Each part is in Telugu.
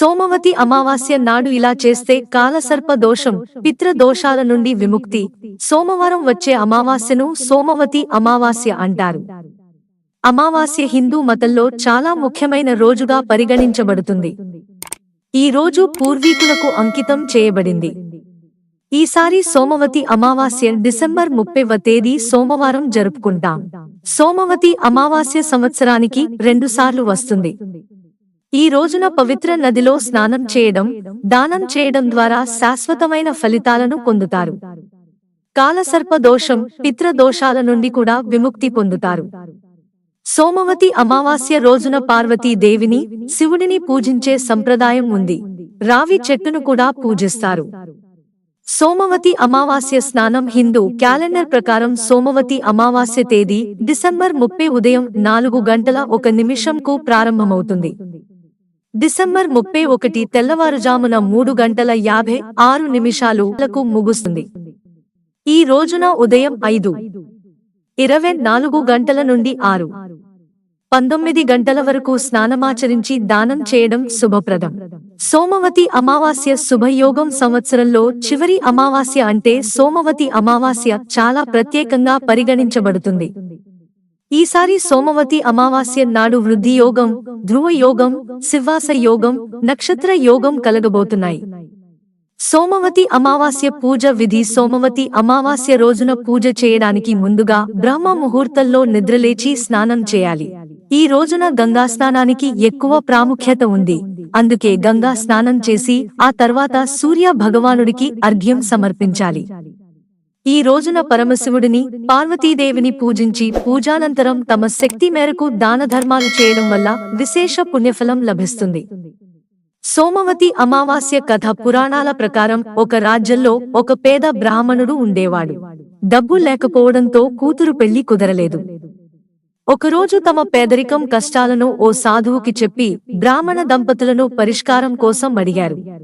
సోమవతి అమావాస్య నాడు ఇలా చేస్తే కాలసర్ప దోషం పిత్ర దోషాల నుండి విముక్తి. సోమవారం వచ్చే అమావాస్యను సోమవతి అమావాస్య అంటారు. అమావాస్య హిందూ మతంలో చాలా ముఖ్యమైన రోజుగా పరిగణించబడుతుంది. ఈ రోజు పూర్వీకులకు అంకితం చేయబడింది. ఈసారి సోమవతి అమావాస్య డిసెంబర్ ముప్పైవ తేదీ సోమవారం జరుపుకుంటాం. సోమవతి అమావాస్య సంవత్సరానికి రెండుసార్లు వస్తుంది. ఈ రోజున పవిత్ర నదిలో స్నానం చేయడం దానం చేయడం ద్వారా శాశ్వతమైన ఫలితాలను పొందుతారు. కాలసర్ప దోషం పిత్ర దోషాల నుండి కూడా విముక్తి పొందుతారు. సోమవతి అమావాస్య రోజున పార్వతీ దేవిని శివుడిని పూజించే సంప్రదాయం ఉంది. రావి చెట్టును కూడా పూజిస్తారు. సోమవతి అమావాస్య స్నానం హిందూ క్యాలెండర్ ప్రకారం సోమవతి అమావాస్య తేదీ డిసెంబర్ ముప్పై ఉదయం నాలుగు గంటల ఒక నిమిషంకు ప్రారంభమవుతుంది. డిసెంబర్ ముప్పై ఒకటి తెల్లవారుజామున మూడు గంటల యాభై ఆరు నిమిషాలకు ముగుస్తుంది. ఈ రోజున ఉదయం ఐదు ఇరవై నాలుగు గంటల నుండి ఆరు పంతొమ్మిది గంటల వరకు స్నానమాచరించి దానం చేయడం శుభప్రదం. సోమవతి అమావాస్య శుభయోగం సంవత్సరంలో చివరి అమావాస్య అంటే సోమవతి అమావాస్య చాలా ప్రత్యేకంగా పరిగణించబడుతుంది. ఈసారి సోమవతి అమావాస్య నాడు వృద్ధి యోగం ధ్రువ యోగం శివాస యోగం నక్షత్ర యోగం కలగబోతున్నాయి. సోమవతి అమావాస్య పూజ విధి సోమవతి అమావాస్య రోజున పూజ చేయడానికి ముందుగా బ్రహ్మ ముహూర్తంలో నిద్రలేచి స్నానం చేయాలి. ఈ రోజున గంగా స్నానానికి ఎక్కువ ప్రాముఖ్యత ఉంది. అందుకే గంగా స్నానం చేసి ఆ తర్వాత సూర్య భగవానుడికి అర్ఘ్యం సమర్పించాలి. ఈ రోజున పరమశివుడిని పార్వతీదేవిని పూజించి పూజానంతరం తమ శక్తి మేరకు దాన ధర్మాలు చేయడం వల్ల విశేష పుణ్యఫలం లభిస్తుంది. సోమవతి అమావాస్య కథ పురాణాల ప్రకారం ఒక రాజ్యంలో ఒక పేద బ్రాహ్మణుడు ఉండేవాడు. డబ్బు లేకపోవడంతో కూతురు పెళ్ళి కుదరలేదు. ఒకరోజు తమ పేదరికం కష్టాలను ఓ సాధువుకి చెప్పి బ్రాహ్మణ దంపతులను పరిష్కారం కోసం అడిగారు.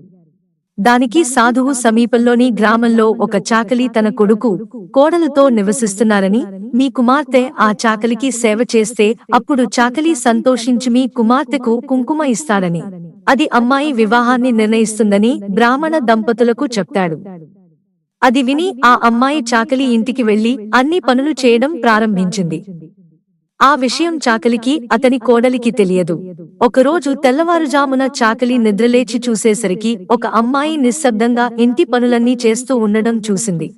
దానికి సాధువు సమీపంలోని గ్రామంలో ఒక చాకలి తన కొడుకు కోడలతో నివసిస్తున్నారని మీ కుమార్తె ఆ చాకలికి సేవ చేస్తే అప్పుడు చాకలి సంతోషించి మీ కుమార్తెకు కుంకుమ ఇస్తాడని అది అమ్మాయి వివాహాన్ని నిర్ణయిస్తుందని బ్రాహ్మణ దంపతులకు చెప్తాడు. అది విని ఆ అమ్మాయి చాకలి ఇంటికి వెళ్ళి అన్ని పనులు చేయడం ప్రారంభించింది. ఆ విషయం చాకలికి అతని కోడలికి తెలియదు. ఒకరోజు తెల్లవారుజామున చాకలి నిద్రలేచి చూసేసరికి ఒక అమ్మాయి నిశ్శబ్దంగా ఇంటి పనులన్నీ చేస్తూ ఉండడం చూసింది.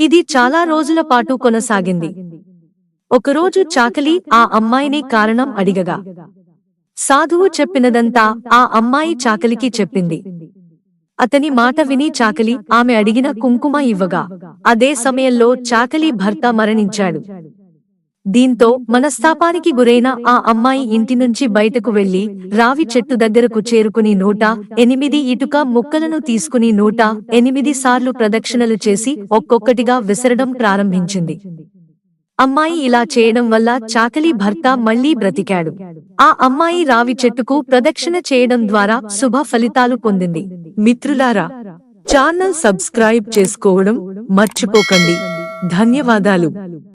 ఇది చాలా రోజుల పాటు కొనసాగింది. ఒకరోజు చాకలి ఆ అమ్మాయిని కారణం అడిగగా. సాధువు చెప్పినదంతా ఆ అమ్మాయి చాకలికి చెప్పింది. అతని మాట విని చాకలి ఆమె అడిగిన కుంకుమ ఇవ్వగా. అదే సమయంలో చాకలి భర్త మరణించాడు. దీంతో మనస్తాపానికి గురైన ఆ అమ్మాయి ఇంటి నుంచి బయటకు వెళ్ళి రావి చెట్టు దగ్గరకు చేరుకుని నూట ఎనిమిది ఇటుక ముక్కలను తీసుకుని నూట ఎనిమిది సార్లు ప్రదక్షిణలు చేసి ఒక్కొక్కటిగా విసరడం ప్రారంభించింది. అమ్మాయి ఇలా చేయడం వల్ల చాకలి భర్త మళ్ళీ బ్రతికాడు. ఆ అమ్మాయి రావి చెట్టుకు ప్రదక్షిణ చేయడం ద్వారా శుభ ఫలితాలు పొందింది. మిత్రులారా ఛానల్ సబ్స్క్రైబ్ చేసుకోవడం మర్చిపోకండి. ధన్యవాదాలు.